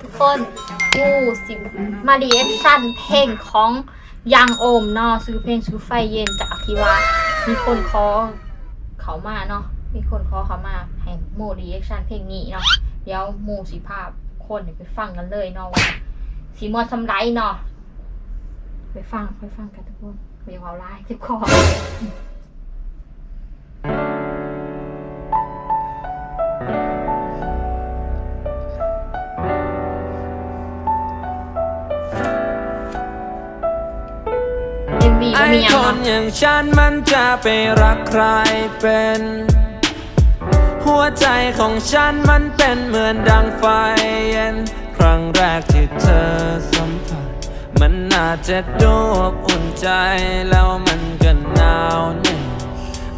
ทุกคนกูสิมารีแอคชั่นเพลงของยังโอมเนาะซื้อเพลงซื้อไฟเย็นจากที่ว่า มีคนขอเขามาเนาะมีคนขอเขามาให้โมรีแอคชั่นเพลงนี้เนาะเดี๋ยวโมสิภาพคนไปฟังกันเลยเนาะว่าสีมอสำไรเนาะไปฟังไปฟังกันทุกคนไปเอาไลน์เจ็บคอ อย่างฉันมันจะไปรักใครเป็น หัวใจของฉันมันเป็นเหมือนดังไฟเย็น ครั้งแรกที่เธอสัมผัส มันน่าจะดูอบอุ่นใจแล้วมันก็หนาวเหนี่ย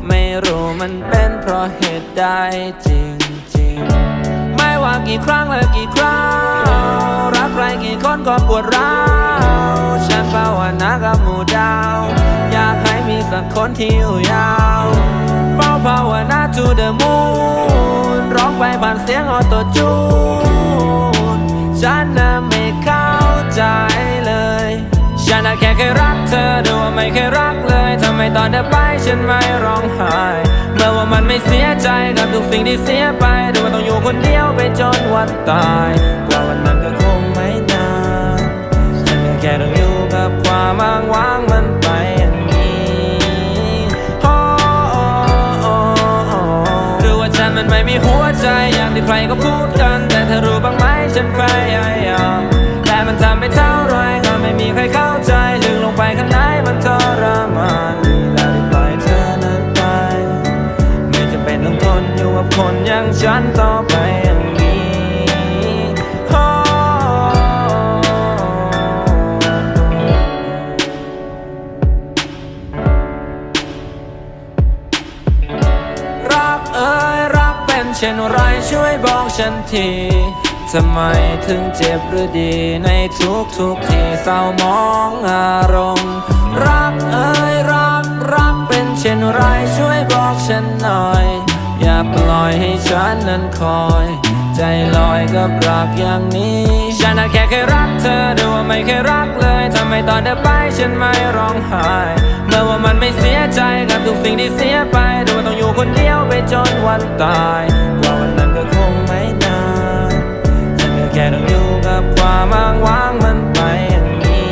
ไม่รู้มันเป็นเพราะเหตุใดจริงๆ ไม่ว่ากี่ครั้งและกี่คราวรักใครกี่คนก็ปวดร้าว ฉันภาวนากับหมู่ดาว อยากให้มีสักคนที่อยู่ยาวเฝ้าภาวนา to the moon ร้องไปผ่านเสียงออโตจูน ฉันน่ะไม่เข้าใจเลย ฉันน่ะแค่เคยรักเธอดูว่าไม่เคยรักเลยทำไมตอนเธอไปฉันไม่ร้องไห้เมื่อว่ามันไม่เสียใจกับทุกสิ่งที่เสียไปดูว่าต้องอยู่คนเดียวไปจนวันตาย แค่ต้องอยู่กับความอ้างว้างมันไปอย่างนี้โอ้โอ้โอ้โอ้หรือว่าฉันมันไม่มีหัวใจอย่างที่ใครก็พูดกัน แต่เธอรู้บ้างไหมฉันพยายามแต่มันทำไม่เท่าไรก็ไม่มีใครเข้าใจ ช่นไรช่วยบอกฉันทีทำไมถึงเจ็บหรือดีในทุกทุกที่เศร้ามองอารมณ์ รักเอ้ยรักรักเป็นเช่นไรช่วยบอกฉันหน่อย อย่าปล่อยให้ฉันนั้นคอย ใจลอยกับรักอย่างนี้ ฉันน่ะแค่เคยรักเธอดูว่าไม่เคยรักเลยทำไมตอนเธอไปฉันไม่ร้องไห้เมื่อว่ามันไม่เสียใจกับทุกสิ่งที่เสียไปดูว่าต้องอยู่คนเดียวไปจนวันตาย ค่ต้องอยู่กับความอ้างว้างมันไปอย่างนี้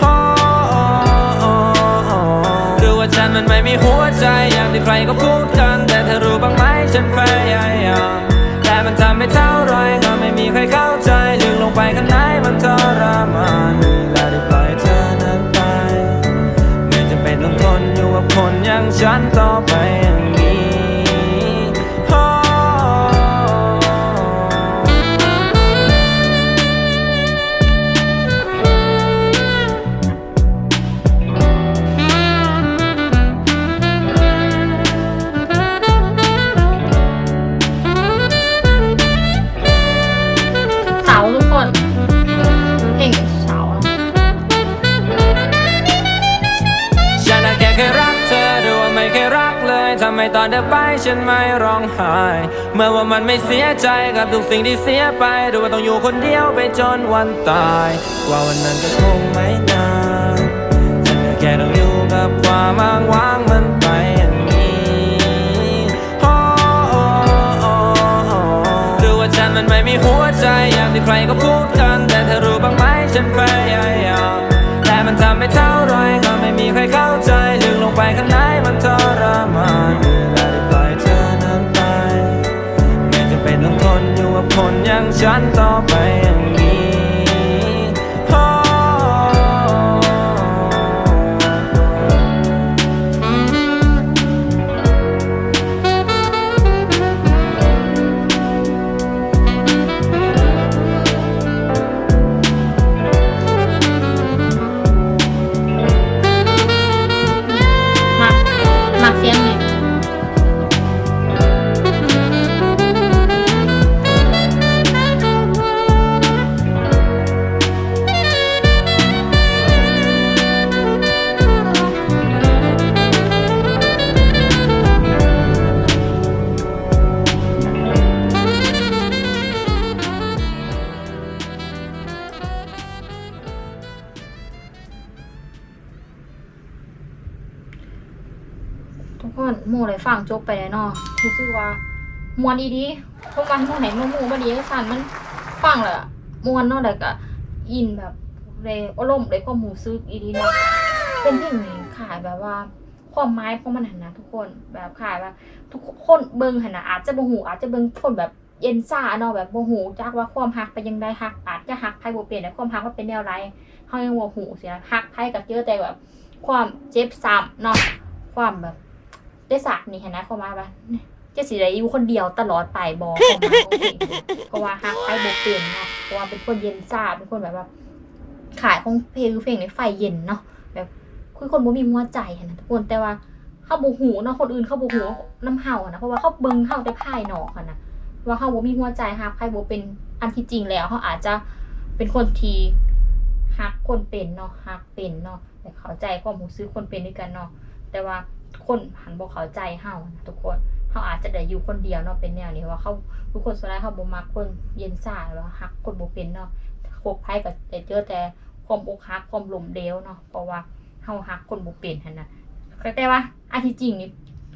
โอ้โอ้โอ้โอ้หรือว่าฉันมันไม่มีหัวใจอย่างที่ใครก็พูดกัน แต่เธอรู้บ้างไหมฉันพยายามแต่มันทำไม่เท่าไรก็ไม่มีใครเข้าใจลึกลงไปข้างในมันทรมานแล้วได้ปล่อยเธอนั้นไป ไม่จำเป็นต้องทนอยู่กับคนอย่างฉัน ตอนเธอไปฉันไม่ร้องไห้ เมื่อว่ามันไม่เสียใจกับทุกสิ่งที่เสียไปดูว่าต้องอยู่คนเดียวไปจนวันตาย กว่าวันนั้นก็คงไม่นานฉันก็แค่ต้องอยู่กับความอ้างว้างมันไปอย่างนี้โอ้โอ้โอ้หรือว่าฉันมันไม่มีหัวใจอย่างที่ใครก็พูด ทุกคนหมู่เลยฟังจบไปแล้วเนาะรู้สึกว่ามวนอีดีเพราะว่าหมูไหนหมู่หมู่บดีสั่นมันฟังแล้วอะมวนเนาะแล้วก็อินแบบเลยอารมณ์เลยความรู้สึกอีดีเนาะเป็นเพลงนี้ขายแบบว่าความหมายของมันหันนะทุกคนแบบขายว่าทุกคนเบิงหันนะอาจจะบ่หูอาจจะเบิ่งคนแบบเย็นซ่าเนาะแบบบ่หูจักว่าความฮักเป็นยังไงฮักอาจจะฮักไผบ่เปลี่ยนแต่ความฮักมันเป็นแนวไรเฮายังบ่หูเสียฮักไผก็เจอแต่แบบ ความเจ็บซ้ำเนาะความแบบ ได้สักนี่เห็นนะความายว่าจะสิได้อยู่คนเดียวตลอดไปบ่ความหมายของเพลงก็ว่าฮักไผบ่เปลี่ยนเนาะเพราะว่าเป็นคนเย็นซ่าเป็นคนแบบว่า ขายของเพลงเพลงในไฟเย็นเนาะแบบคือคนบ่มีหัวใจหั้นนะทุกคนแต่ว่าเขาบ่หูเนาะคนอื่นเขาบ่หูน้ำเฮานะเพราะว่าเขาเบิงเฮาแต่ภายหนอกอะนะว่าเฮาบ่มีหัวใจฮักใครบ่เป็นอันที่จริงแล้วเขาอาจจะเป็นคนที่ฮักคนเป็นเนาะฮักเป็นเนาะแต่เข้าใจความรู้สึกคนเป็นด้วยกันเนาะแต่ว่า คนหันบ่เขาใจเฮานะทุกคนเฮาอาจจะได้อยู่คนเดียวเนาะเป็นแนวนี้ว่าเขาทุกคนส่วนใหญ่เขาบ่มักคนเย็นซ่าหรือว่าฮักคนบ่เป็นเนาะคบไผก็ได้เจอแต่ความอกหักความล้มเหลวเนาะเพราะว่าเฮาฮักคนบ่เป็นหันนะแต่ว่าอันที่จริงนี่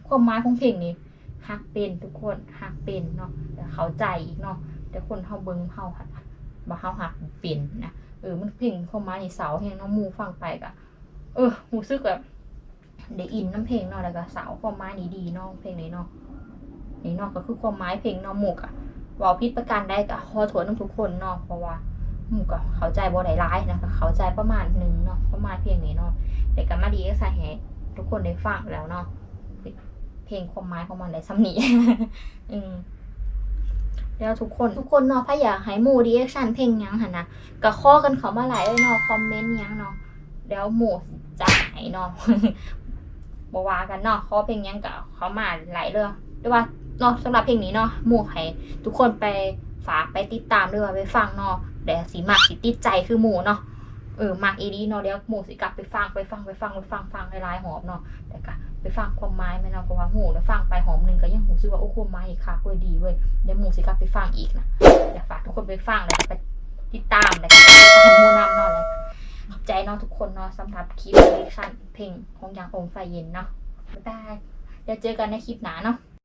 ความหมายของเพลงนี้ฮักเป็นทุกคนฮักเป็นเนาะแต่เขาใจอีกเนาะแต่คนเฮาเบิ่งเฮาหัดบ่เฮาฮักเป็นนะเออมันเพลงความหมายนี่เสาแห่งน้องมูฟังไปก็เออรู้สึกแบบ ได้อินน้ำเพลงเนาะแล้วก็เสาความหมายนี้ดีเนาะเพลงนี้เนาะนี่เนาะก็คือความหมายเพลงเนาะหมูกอะว้าผิดประการได้ก็ขอโทษนํทุกคนเนาะเพราะว่าหมูก็เข้าใจบ่ได้หลายนะก็เข้าใจประมาณหนึงเนาะประมาณเพลงนี้เนาะแต่ก็มาดีก็สาเหตุทุกคนได้ฟังแล้วเนาะเพลงความหมายของมันได้ซ้ำนี้อืมแล้วทุกคนทุกคนเนาะถ้าอยากให้หมู่รีแอคชั่นเพลงยังหันนะก็ข้อกันเขามาหลายเลยเนาะคอมเมนต์ยังเนาะแล้วหมู่จะให้เนาะ บว่ากันเนาะเข้อเพลงยังก็เขามาหลายเรื่องแต่ว่าเนาะสำหรับเพลงนี้เนาะหมู่ให้ทุกคนไปฝากไปติดตามด้วยว่าไปฟังเนาะเดี๋ยวสีมากสิติดใจคือหมู่เนาะเออมากอีดีเนาะเดี๋ยวหมู่สิกลับไปฟังไปฟังไปฟังไปฟังฟังหลายๆหอมเนาะแต่ก็ไปฟังความหมายไหมเนาะเพราะว่าหูแล้วฟังไปหอมหนึ่งก็ยังหูซึกว่าโอ้ความหมายอีกค่ะเว้ยดีเว้ยเดี๋ยวหมูสิกลับไปฟังอีกนะอยากฝากทุกคนไปฟังแล้วไปติดตามแล้วก็ไปติดตามหมูนำเนาะเลย ขอบใจเนาะทุกคนเนาะสำหรับคลิปเรีแอคชั่นเพลงของยางองไฟเย็นเนาะบ๊ายบายเดี๋ยวเจอกันในคลิปหนาเนาะ